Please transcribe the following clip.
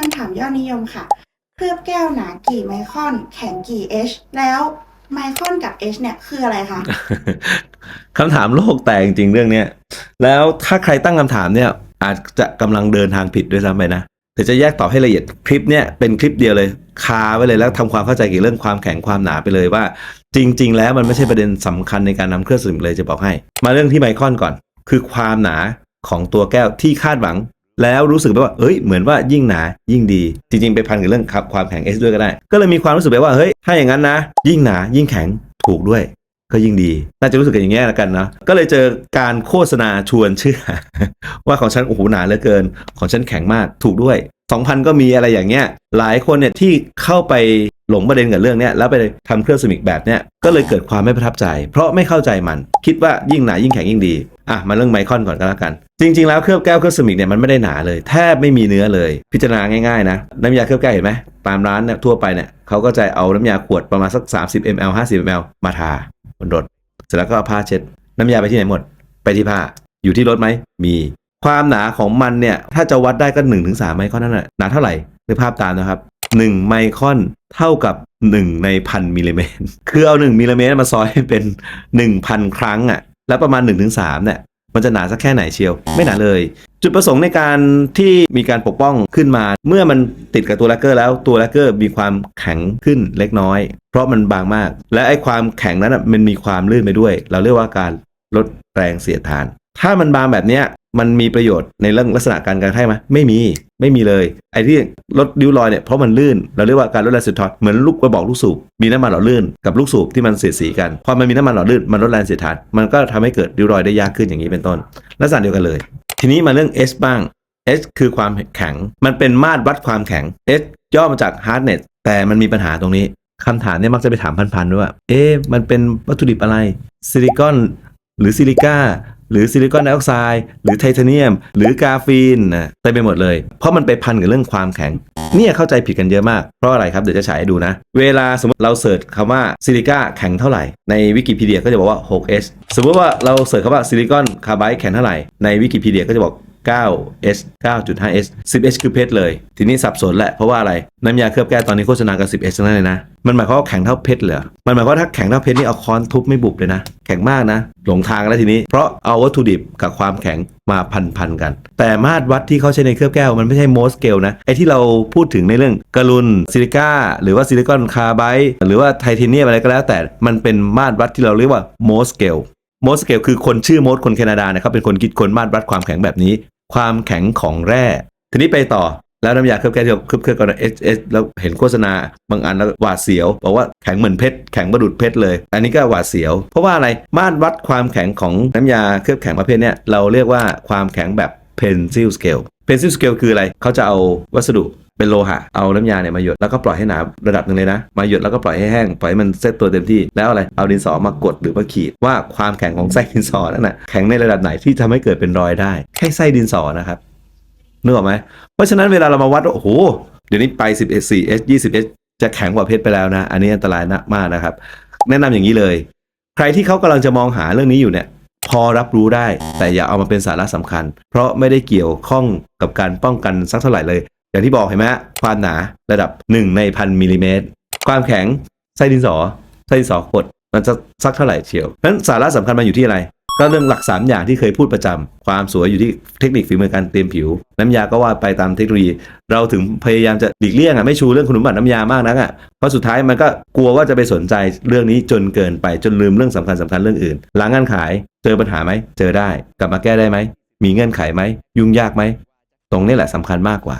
คำถามยอดนิยมค่ะ เคลือบแก้วหนากี่ไมครอนแข็งกี่ H แล้วไมครอนกับ H เนี่ยคืออะไรคะคำถามโลกแตกจริงเรื่องเนี้ยแล้วถ้าใครตั้งคำถามเนี่ย อาจจะกำลังเดินทางผิดด้วยซ้ำไปนะเดี๋ยวจะแยกตอบให้ละเอียดคลิปเนี่ยเป็นคลิปเดียวเลย คาไว้เลยแล้วทำความเข้าใจเกี่ยวกับเรื่องความแข็งความหนาไปเลยว่า จริง ๆ แล้วมันไม่ใช่ประเด็นสำคัญในการนำเครื่องดื่มเลยจะบอกให้ มาเรื่องที่ไมครอนก่อน คือความหนาของตัวแก้วที่คาดหวัง แล้วรู้สึกไปว่าเฮ้ยเหมือนว่ายิ่งหนายิ่งดี จริงๆ ไปพันกับเรื่องครับความแข็ง S ด้วยก็ได้ ก็เลยมีความรู้สึกไปว่าเฮ้ยถ้าอย่างนั้นนะ ยิ่งหนายิ่งแข็งถูกด้วยก็ยิ่งดี น่าจะรู้สึกกันอย่างเงี้ละกันนะ ก็เลยเจอการโฆษณาชวนเชื่อ ว่าของฉันโอ้โหหนาเหลือเกิน ของฉันแข็งมากถูกด้วย 2,000 ก็มีอะไรอย่างเงี้ย หลายคนเนี่ยที่เข้าไปหลงประเด็นกับเรื่องเนี้ยแล้วไปทำเครื่องสมิกแบบเนี้ยก็เลยเกิดความไม่ประทับใจ เพราะไม่เข้าใจมัน คิดว่ายิ่งหนายิ่งแข็งยิ่งดี อะมาเรื่องไมคอนก่อนก็แล้วกัน จริง ๆ แล้วเคลือบแก้วเครื่องสมิกเนี่ยมันไม่ได้หนาเลย แทบไม่มีเนื้อเลย พิจารณาง่ายๆนะน้ำยาเคลือบแก้วเห็นไหมตามร้านเนี่ยทั่วไปเนี่ยเขาก็จะเอาน้ำยาขวดประมาณสัก 30 ml 50 ml มาทาบนรถเสร็จแล้วก็เอาผ้าเช็ด น้ำยาไปที่ไหนหมด ไปที่ผ้าอยู่ที่รถไหมมีความหนาของมันเนี่ยถ้าจะวัดได้ก็1นถึงสไมครอนนั่นแหละหนาเท่าไหร่นึกภาพตามนะครับ1ไมครอนเท่ากับ 1 ในพันมิลลิเมตร คือเอา 1มิลลิเมตรมาซอยให้เป็น 1,000 ครั้งอะ แล้วประมาณ 1-3เนี่ยมันจะหนาสักแค่ไหนเชียว ไม่หนาเลย จุดประสงค์ในการที่มีการปกป้องขึ้นมา เมื่อมันติดกับตัวแลกเกอร์แล้วตัวแลกเกอร์มีความแข็งขึ้นเล็กน้อย เพราะมันบางมาก และไอ้ความแข็งนั้นมันมีความลื่นไปด้วย เราเรียกว่าการลดแรงเสียดทาน ถ้ามันบางแบบเนี้ย มันมีประโยชน์ในเรื่องลักษณะการกระแทกไหมไม่มีไม่มีเลย ไอ้ที่ลดริ้วรอยเนี่ยเพราะมันลื่น เราเรียกว่าการลดแรงเสียดทานเหมือนลูกกระบอกลูกสูบมีน้ำมันหล่อลื่นกับลูกสูบที่มันเสียดสีกันพอมันมีน้ำมันหล่อลื่นมันลดแรงเสียดทานมันก็ทำให้เกิดริ้วรอยได้ยากขึ้นอย่างนี้เป็นต้น ลักษณะเดียวกันเลย ทีนี้มาเรื่อง S บ้าง S คือความแข็ง มันเป็นมาตรวัดความแข็ง S ย่อมาจาก hardness แต่มันมีปัญหาตรงนี้คำถามเนี่ยมักจะไปถามพันๆด้วยว่า เอ๊ะมันเป็นวัตถุดิบอะไร ซิลิคอนหรือซิลิก้า หรือซิลิคอนไดออกไซด์หรือไทเทเนียม หรือกาฟีนนะเต็มไปหมดเลย เพราะมันไปพันกับเรื่องความแข็ง เนี่ยเข้าใจผิดกันเยอะมาก เพราะอะไรครับ เดี๋ยวจะฉายให้ดูนะ เวลาสมมติเราเสิร์ชคำว่าซิลิก้าแข็งเท่าไหร่ ในวิกิพีเดียก็จะบอกว่า 6S สมมติว่าเราเสิร์ชคำว่าซิลิคอนคาร์ไบด์แข็งเท่าไหร่ในวิกิพีเดียก็จะบอก 9S 9.5S 10H คือเพชรเลย ทีนี้สับสนแหละเพราะว่าอะไร น้ำยาเคลือบแก้วตอนนี้โฆษณากัน 10H ทั้งนั้นเลยนะ มันหมายความว่าแข็งเท่าเพชรเหรอ มันหมายความว่าถ้าแข็งเท่าเพชรนี่เอาค้อนทุบไม่บุบเลยนะ แข็งมากนะ หลงทางแล้วทีนี้ เพราะเอาวัตถุดิบกับความแข็งมาพันๆกัน แต่มาตรวัดที่เขาใช้ในเคลือบแก้วมันไม่ใช่โมสเกลนะ ไอ้ที่เราพูดถึงในเรื่องกรุนซิลิก้าหรือว่าซิลิคอนคาร์ไบด์หรือว่าไทเทเนียมอะไรก็แล้ว แต่ มันเป็นมาตรวัดที่เราเรียกว่าโมสเกล โมสเกลคือคนชื่อโมสคนแคนาดาเนี่ยเขาเป็นคนคิดคนมาตรวัดความแข็งแบบนี้ ความแข็งของแร่ ทีนี้ไปต่อแล้วน้ำยาเคลือบแก้วที่เราเคลือบเคลือบกันเอสเอสแล้วเห็นโฆษณาบางอันแล้วหวาดเสียวบอกว่าแข็งเหมือนเพชรแข็งประดุดเพชรเลย อันนี้ก็หวาดเสียว เพราะว่าอะไรมาตรวัดความแข็งของน้ำยาเคลือบแข็งประเภทเนี้ยเราเรียกว่าความแข็งแบบ pencil scale pencil scale คืออะไรเขาจะเอาวัสดุเป็นโลหะ เอาน้ำยาเนี่ยมาหยดแล้วก็ปล่อยให้หนาระดับหนึ่งเลยนะ มาหยดแล้วก็ปล่อยให้แห้ง ปล่อยให้มันเซตตัวเต็มที่ แล้วอะไร เอาดินสอมากดหรือมาขีดว่าความแข็งของไส้ดินสอนั่นนะแข็งในระดับไหนที่ทำให้เกิดเป็นรอยได้ แค่ไส้ดินสอนะครับนึกออกไหม เพราะฉะนั้นเวลาเรามาวัดโอ้โห เดี๋ยวนี้ไป 11 4S 20S จะแข็งกว่าเพชรไปแล้วนะ อันนี้อันตรายนะมากนะครับ แนะนำอย่างนี้เลย ใครที่เขากำลังจะมองหาเรื่องนี้อยู่เนี่ย พอรับรู้ได้ แต่อย่าเอามาเป็นสาระสำคัญ เพราะไม่ได้เกี่ยวข้องกับการป้องกันสักเท่าไหร่เลย อย่างที่บอกเห็นไหมความหนาระดับ 1 ในพันมิลลิเมตรความแข็งไส้ดินสอไส้ดินสอกดมันจะสักเท่าไหร่เชียวนั้นสาระสำคัญมันอยู่ที่อะไร ก็เรื่องหลัก 3 อย่างที่เคยพูดประจำความสวยอยู่ที่เทคนิคฝีมือการเตรียมผิว น้ำยาก็ว่าไปตามเทคโนโลยี เราถึงพยายามจะหลีกเลี่ยงอะไม่ชูเรื่องคุณสมบัติน้ำยามากนักอะเพราะสุดท้ายมันก็กลัวว่าจะไปสนใจเรื่องนี้จนเกินไปจนลืมเรื่องสำคัญสำคัญเรื่องอื่น หลังงานขายเจอปัญหาไหมเจอได้ กลับมาแก้ได้ไหมมีเงื่อนไขไหมยุ่งยากไหมตรงนี้แหละสำคัญมากกว่า